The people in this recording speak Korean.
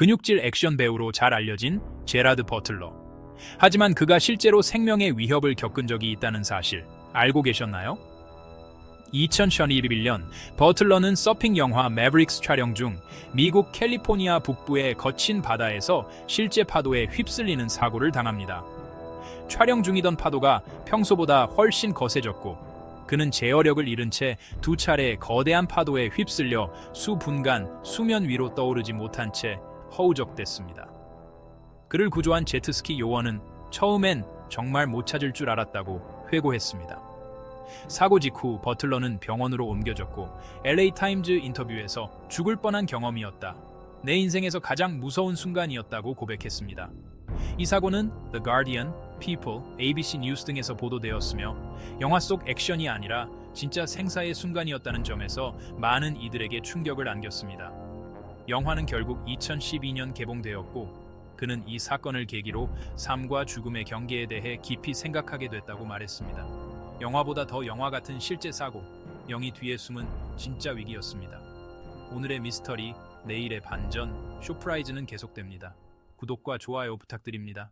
근육질 액션 배우로 잘 알려진 제라드 버틀러. 하지만 그가 실제로 생명의 위협을 겪은 적이 있다는 사실 알고 계셨나요? 2011년 버틀러는 서핑 영화 매브릭스 촬영 중 미국 캘리포니아 북부의 거친 바다에서 실제 파도에 휩쓸리는 사고를 당합니다. 촬영 중이던 파도가 평소보다 훨씬 거세졌고 그는 제어력을 잃은 채 두 차례 거대한 파도에 휩쓸려 수분간 수면 위로 떠오르지 못한 채 허우적댔습니다. 그를 구조한 제트스키 요원은 처음엔 정말 못 찾을 줄 알았다고 회고했습니다. 사고 직후 버틀러는 병원으로 옮겨졌고 LA 타임즈 인터뷰에서 죽을 뻔한 경험이었다. 내 인생에서 가장 무서운 순간이었다고 고백했습니다. 이 사고는 The Guardian, People, ABC 뉴스 등에서 보도되었으며 영화 속 액션이 아니라 진짜 생사의 순간이었다는 점에서 많은 이들에게 충격을 안겼습니다. 영화는 결국 2012년 개봉되었고 그는 이 사건을 계기로 삶과 죽음의 경계에 대해 깊이 생각하게 됐다고 말했습니다. 영화보다 더 영화 같은 실제 사고, 영희 뒤에 숨은 진짜 위기였습니다. 오늘의 미스터리, 내일의 반전, 쇼프라이즈는 계속됩니다. 구독과 좋아요 부탁드립니다.